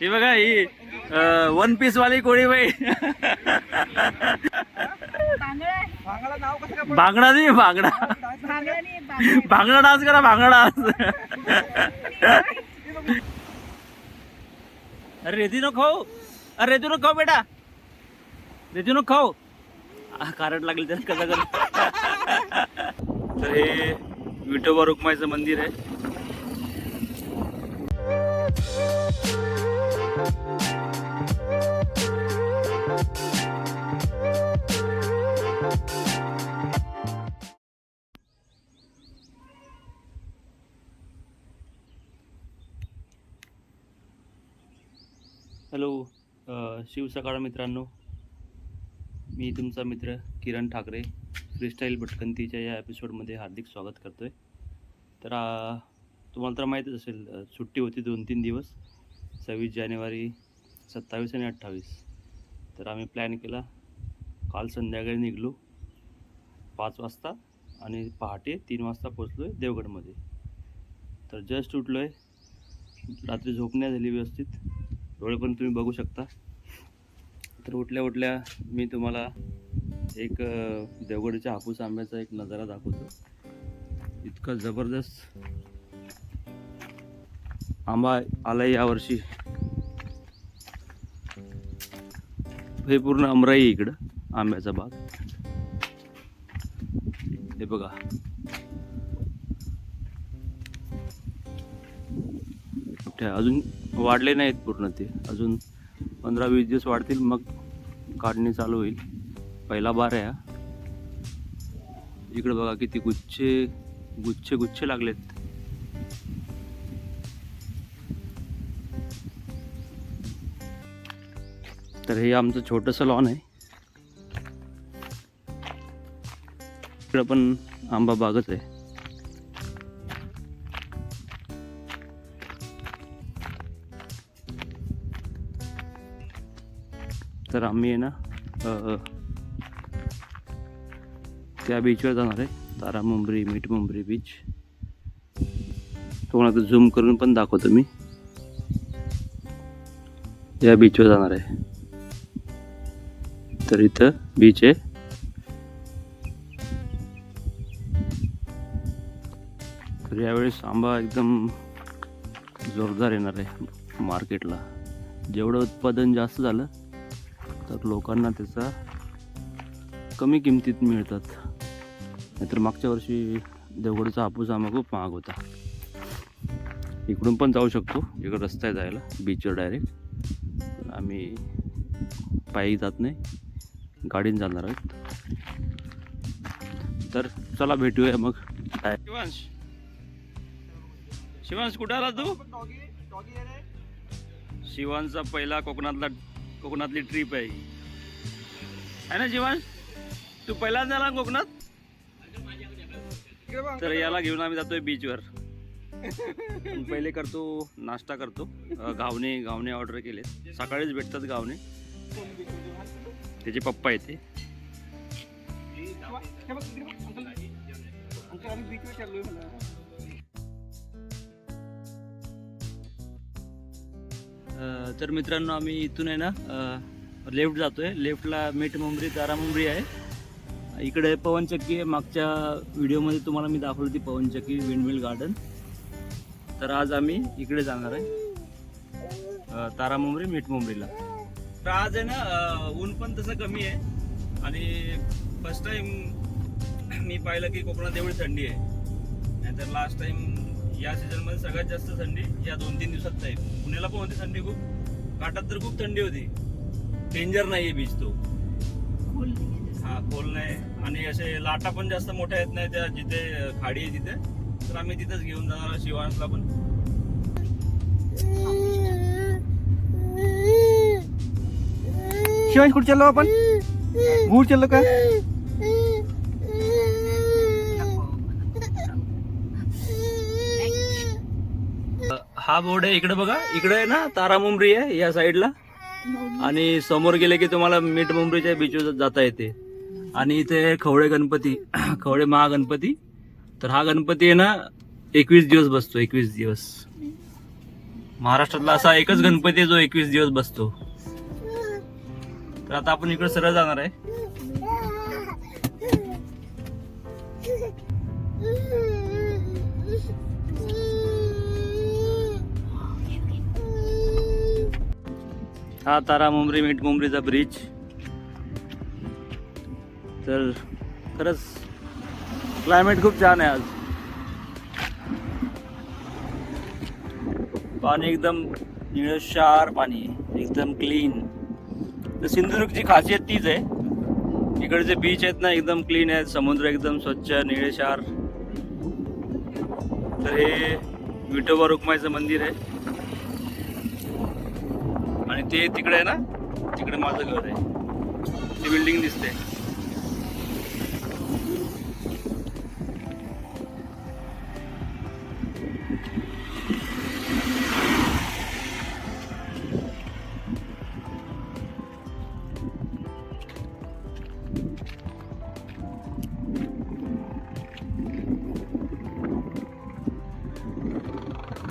ही बघा ही one piece वाली कोळी बाई. भांगडा नाही भांगडा. भांगडा डान्स करा भांगडा डान्स. अरे रेती नको. खाऊ अरे रेती नको खाऊ बेटा. रेती नको. खाऊ आ, कारट लागली त्याला कसं कर? तर हे विठोबा रुक्माईचं मंदिर आहे. शिवसकाळ मित्रांनो. मी तुमचा मित्र किरण ठाकरे फ्रीस्टाईल भटकंतीच्या या एपिसोडमध्ये हार्दिक स्वागत करतो आहे तर तुम्हाला तर माहीतच असेल सुट्टी होती दोन तीन दिवस सव्वीस जानेवारी सत्तावीस आणि अठ्ठावीस. तर आम्ही प्लॅन केला काल संध्याकाळी निघलो पाच वाजता आणि पहाटे तीन वाजता पोचलो आहे देवगडमध्ये. तर जस्ट उठलो आहे रात्री झोप नाही झाली व्यवस्थित. डोळे पण तुम्ही बघू शकता. तर उठल्या उठल्या मी तुम्हाला एक देवगडच्या हापूस आंब्याचा एक नजारा दाखवतो. इतका जबरदस्त आंबा आला यावर्षी. हे पूर्ण अमराई इकडं आंब्याचा बाग. हे बघा. अजून वाढले नाहीत पूर्ण ते. अजून पंधरा वीस दिवस वाढतील मग काढणी चालू होईल. पहिला बार आहे इकडे बघा किती गुच्छे गुच्छे गुच्छे लागलेत. तर हे आमचं छोटंसं लॉन आहे. इकडं पण आंबा बागच आहे. तर आम्ही आहे ना त्या बीचवर जाणार आहे. तारा मुंबरी मीठ मुंबरी बीच तुम्हाला आता झूम करून पण दाखवतो मी. या बीचवर जाणार आहे. तर इथं बीच आहे. तर यावेळेस आंबा एकदम जोरदार येणार आहे मार्केटला जेवढं उत्पादन जास्त झालं तर लोकांना त्याचा कमी किमतीत मिळतात. नाहीतर मागच्या वर्षी देवगडचा हापूस आंबा खूप महाग होता. इकडून पण जाऊ शकतो. इकडं रस्ता आहे जायला. बीचवर डायरेक्ट आम्ही पायी जात नाही. गाडीने जाणार आहोत. तर चला भेटूया मग. शिवांश. शिवांश कुठे आला तू? शिवांचा पहिला कोकणातला कोकणातली ट्रिप आहे आहे ना जीवन? तू पहिलाच झाला कोकणात? तर याला घेऊन आम्ही जातोय बीचवर पहिले करतो नाश्ता करतो. घावणे घावणे ऑर्डर केले सकाळीच भेटतात घावणे. त्याचे पप्पा येते. हे बीचवर तर मित्रांनो आम्ही इथून आहे ना लेफ्ट जातोय. लेफ्टला मीठ मुंबरी तारा आहे. इकडे पवनचक्की आहे. मागच्या व्हिडिओमध्ये तुम्हाला मी दाखवली होती पवनचक्की विंडमिल गार्डन. तर आज आम्ही इकडे जाणार आहे. तारामुंबरी तारा मीठ मुंबरीला. तर आज आहे ना ऊन पण तसं कमी आहे. आणि फर्स्ट टाइम मी पाहिलं की कोकणात एवढी थंडी आहे. नाहीतर लास्ट टाइम या सीझनमध्ये सगळ्यात जास्त थंडी या दोन तीन दिवसात आहे पुण्याला पण होती थंडी खूप. काटात तर खूप थंडी होती. डेंजर बीच तो. नाही आहे जास्त. हा खोल नाही. आणि असे लाटा पण जास्त मोठ्या येत नाही त्या जिथे खाडी आहे तिथे. तर आम्ही तिथेच घेऊन जाणार शिवांशला पण. शिवांश कुठे चाललो आपण? गुड चाललो का? हा बोर्ड आहे इकडे बघा. इकडे आहे ना तारा मुंबरी आहे या साईडला. आणि समोर गेले की तुम्हाला मीठ मुंबरीच्या बीचवर जाता येते. आणि इथे खवळे गणपती खवळे महागणपती. तर हा गणपती आहे ना एकवीस दिवस बसतो एकवीस दिवस. महाराष्ट्रातला असा एकच गणपती आहे जो एकवीस दिवस बसतो. तर आता आपण इकडे सरळ जाणार आहे. हा तारा मुंबरी मीठ मुंबरीचा ब्रिज तर खरंच क्लायमेट खूप छान आहे आज. पाणी एकदम निळशार पाणी आहे एकदम क्लीन तर सिंधुदुर्गची खासियत तीच आहे. इकडचे बीच आहेत ना एकदम क्लीन आहेत. समुद्र एकदम स्वच्छ निळेशार तर हे विठोबा रुक्माईचं मंदिर आहे. आणि ते तिकडे आहे ना तिकडे माझं घर आहे. ती बिल्डिंग दिसते.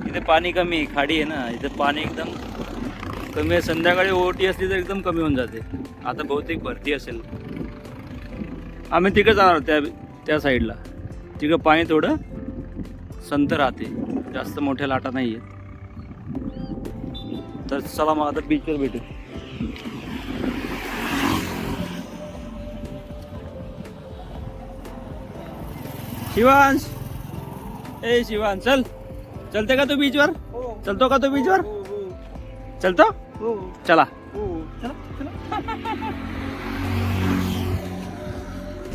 इथे पाणी कमी आहे, खाडी आहे ना. इथे पाणी एकदम कमी संध्याकाळी ओटी असली तर एकदम कमी होऊन जाते. आता बहुतेक भरती असेल. आम्ही तिकडे जाणार त्या त्या साईडला. तिकडं पाणी थोडं संत राहते. जास्त मोठ्या लाटा नाही आहेत तर चला मग आता बीचवर भेटू. शिवांश! ए शिवांश चल. चलते का तू बीचवर हो. चलतो का तू बीचवर हो हो. चलतो? चला हो चला चला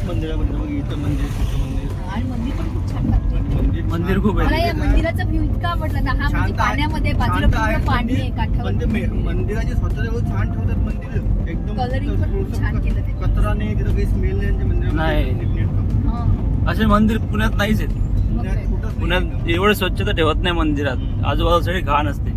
मंदिराबद्दल बघ इथं मंदिर तिथं मंदिर आणि मंदिर पण खूप छान लागते मंदिर मंदिर खूप मला आहे या मंदिराचा व्ह्यू इतका आवडला ना हा म्हणजे. पाण्यामध्ये बाजूला पूर्ण पाणी आहे मंदिर. काठावर मंदिराचे स्वतः एवढं छान ठेवतात मंदिर एकदम Coloring पण खूप छान केलं ते. कचरा नाही तिथं काही स्मेल नाही त्यांच्या मंदिरामध्ये. हा. असे मंदिर पुण्यात नाहीच आहेत? पुण्यात. एवढं स्वच्छता ठेवत नाही मंदिरात आजूबाजू सगळी घाण असते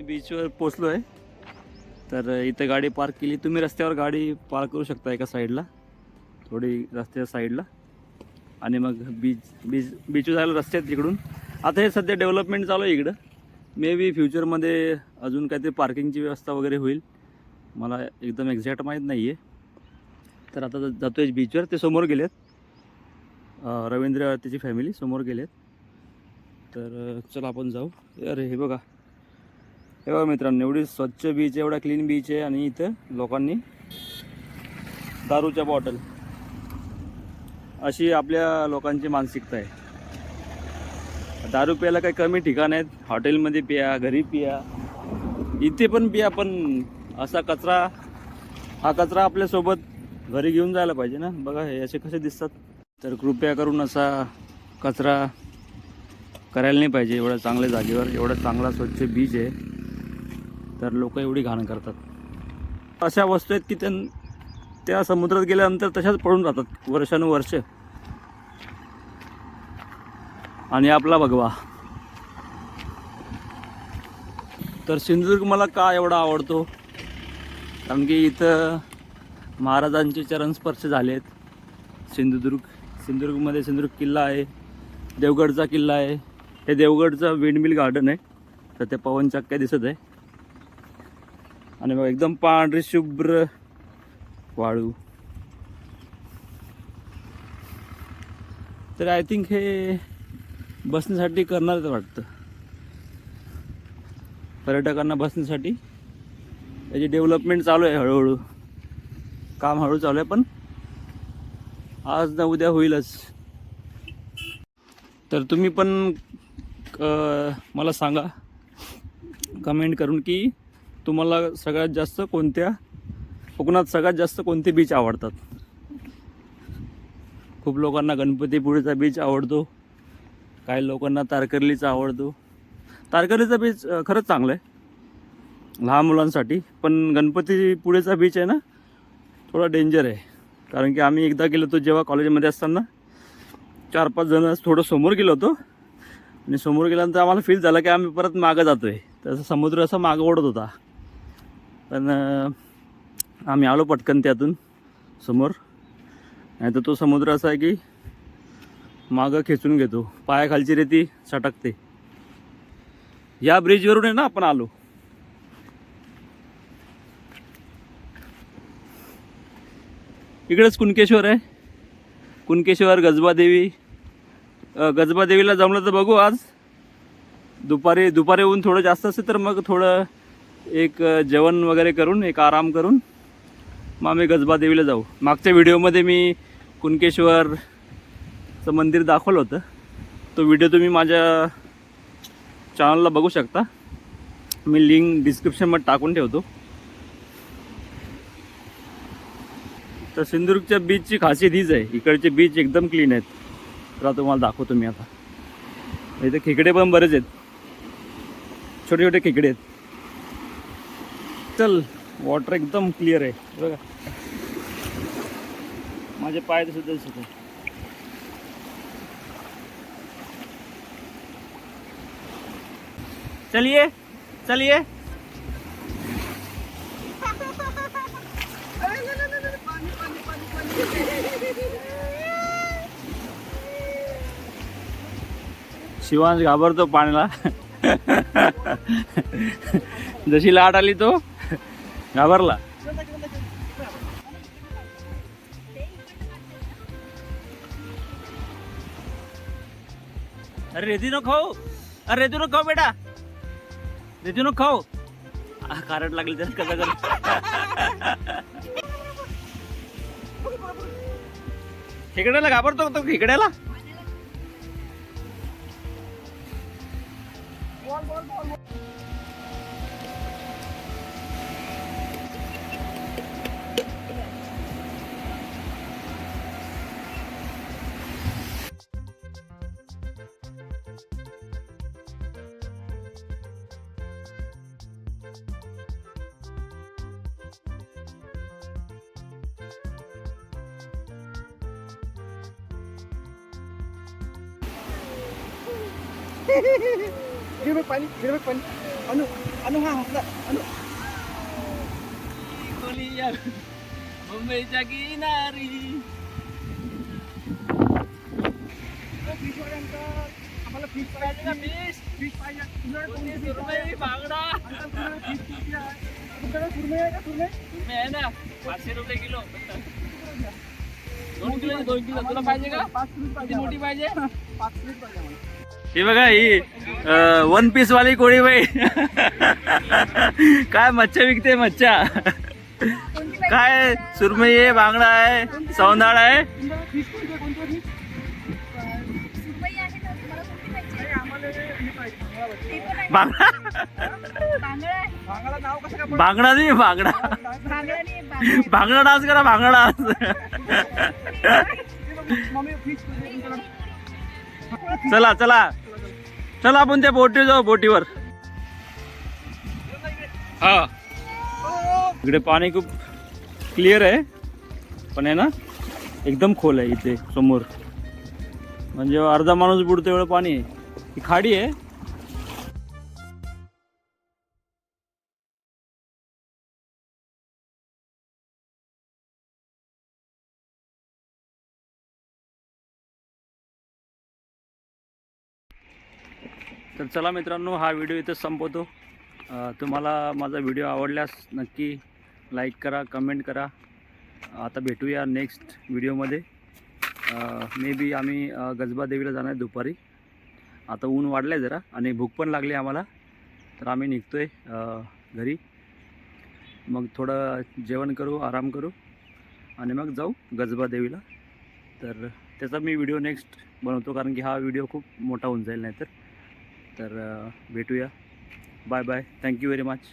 आम्ही बीचवर पोचलो आहे तर इथं गाडी पार्क केली. तुम्ही रस्त्यावर गाडी पार्क करू शकता एका साईडला थोडी रस्त्याच्या साईडला आणि मग बीच बीच बीचवर जायला रस्ते आहेत तिकडून. आता हे सध्या डेव्हलपमेंट चालू आहे इकडं. मे बी फ्युचरमध्ये अजून काहीतरी पार्किंगची व्यवस्था वगैरे होईल. मला एकदम एक्झॅक्ट माहीत नाही आहे तर आता जातो आहे बीचवर ते समोर गेलेत. आहेत रवींद्र त्याची फॅमिली समोर गेलेत. तर चला आपण जाऊ. अरे हे बघा. हे बघा मित्रांनो एवढी स्वच्छ बीच आहे एवढा क्लीन बीच आहे आणि इथं लोकांनी दारूच्या बॉटल अशी आपल्या लोकांची मानसिकता आहे. दारू प्यायला काही कमी ठिकाण आहेत हॉटेलमध्ये पिया घरी पिया. इथे पण पिया पण असा कचरा हा कचरा आपल्यासोबत घरी घेऊन जायला पाहिजे ना. बघा हे असे कसे दिसतात. तर कृपया करून असा कचरा करायला नाही पाहिजे. एवढ्या चांगल्या जागेवर एवढा चांगला स्वच्छ बीच आहे. तर लोक एवढी घाण करतात. अशा वस्तू आहेत की त्या त्या समुद्रात गेल्यानंतर तशाच पडून राहतात वर्षानुवर्ष. आणि आपला भगवा. तर सिंधुदुर्ग मला का एवढा आवडतो? कारण की इथं महाराजांचे चरणस्पर्श झाले आहेत सिंधुदुर्ग सिंधुदुर्गमध्ये सिंधुदुर्ग किल्ला आहे देवगडचा किल्ला आहे. हे देवगडचं विंडमिल गार्डन आहे. तर ते पवनचक्क्या दिसत आहे. आणि मग एकदम पांढरी शुभ्र वाळू. तर आय थिंक हे बसण्यासाठी करणारच वाटतं. पर्यटकांना बसण्यासाठी. याची डेव्हलपमेंट चालू आहे हळूहळू. काम हळू चालू आहे पण आज ना उद्या होईलच. तर तुम्ही पण मला सांगा कमेंट करून की तुम्हाला सगळ्यात जास्त कोणत्या कोकणात सगळ्यात जास्त कोणते बीच आवडतात? खूप लोकांना गणपतीपुळेचा बीच आवडतो. काही लोकांना तारकर्लीचा आवडतो. तारकर्लीचा बीच खरंच चांगलं आहे. लहान मुलांसाठी. पण गणपतीपुळेचा बीच आहे ना थोडा डेंजर आहे. कारण की आम्ही एकदा गेलो होतो जेव्हा कॉलेजमध्ये असताना. चार पाच जण थोडं समोर गेलो होतो. आणि समोर गेल्यानंतर आम्हाला फील झालं की आम्ही परत मागं जातो आहे तसं समुद्र असा मागं ओढत होता. पण आम्ही आलो पटकन त्यातून समोर. नाही तर तो समुद्र असा आहे की मागं खेचून घेतो. पायाखालची रेती सटकते. या ब्रिजवरून आहे ना आपण आलो. इकडेच कुणकेश्वर आहे. कुणकेश्वर गजबादेवी. गजबादेवीला जमलं तर बघू आज. दुपारी दुपारी ऊन थोडं जास्त असेल तर मग थोडं एक जेवण वगैरे करून एक आराम करून मग आम्ही गजबादेवीला जाऊ. मागच्या व्हिडिओमध्ये मी कुणकेश्वरचं मंदिर दाखवलं होतं. तो व्हिडिओ तुम्ही माझ्या चॅनलला बघू शकता. मी लिंक डिस्क्रिप्शनमध्ये टाकून ठेवतो. तर सिंधुदुर्गच्या बीचची खासियत हीच आहे. इकडचे बीच एकदम क्लीन आहेत. तर तुम्हाला दाखवतो मी आता. इथे खेकडे पण बरेच आहेत. छोटे छोटे खेकडे आहेत. चल वॉटर एकदम क्लिअर आहे. बघा. माझे पाय सुद्धा दिसत आहे चलिए चलिए शिवांश घाबरतो पाण्याला. जशी लाट आली तो. घाबरला. अरे रेती खाऊ. अरे रेती खाऊ बेटा. रेती खाऊ. कारट लागली तर कसं कर? खेकड्याला घाबरतो तो? खेकड्याला घे बघ पाणी बघ पाणी अनु अनु हा हसला अनु मुंबईच्या किनारी आम्हाला फिश पाहिजे का फिश फिश पाहिजे? बांगडा आहे? तुमच्याकडे सुरमई आहे का सुरमई तुम्ही आहे ना पाचशे रुपये किलो दोन किलो दोन किलो तुला पाहिजे का पाच किलो पाहिजे मोठी पाहिजे पाच किलो पाहिजे हे बघा ही वन पीस वाली कोळी बाई. काय मच्छा विकते मच्छा काय सुरमई आहे बांगडा आहे सौंदाळ आहे? बांगडा? नाही बांगडा. भांगडा डान्स करा भांगडा डान्स. चला चला. चला आपण त्या बोटी जाऊ बोटीवर. हा. इकडे पाणी खूप क्लिअर आहे. पण आहे ना एकदम खोल आहे इथे समोर. म्हणजे अर्धा माणूस बुडतो एवढं पाणी आहे. ही खाडी आहे. तर चला मित्रांनो हा व्हिडिओ इथं संपवतो. तुम्हाला माझा व्हिडिओ आवडल्यास नक्की लाईक करा कमेंट करा. आता भेटूया नेक्स्ट व्हिडिओमध्ये. मे बी आम्ही गजबा देवीला जाणार आहे दुपारी. आता ऊन वाढलं आहे जरा आणि भूक पण लागली आम्हाला. तर आम्ही निघतो आहे घरी. मग थोडं जेवण करू आराम करू आणि मग जाऊ गजबा देवीला. तर त्याचा मी व्हिडिओ नेक्स्ट बनवतो कारण की हा व्हिडिओ खूप मोठा होऊन जाईल नाहीतर. तर तर भेटूया. Bye bye. Thank you very much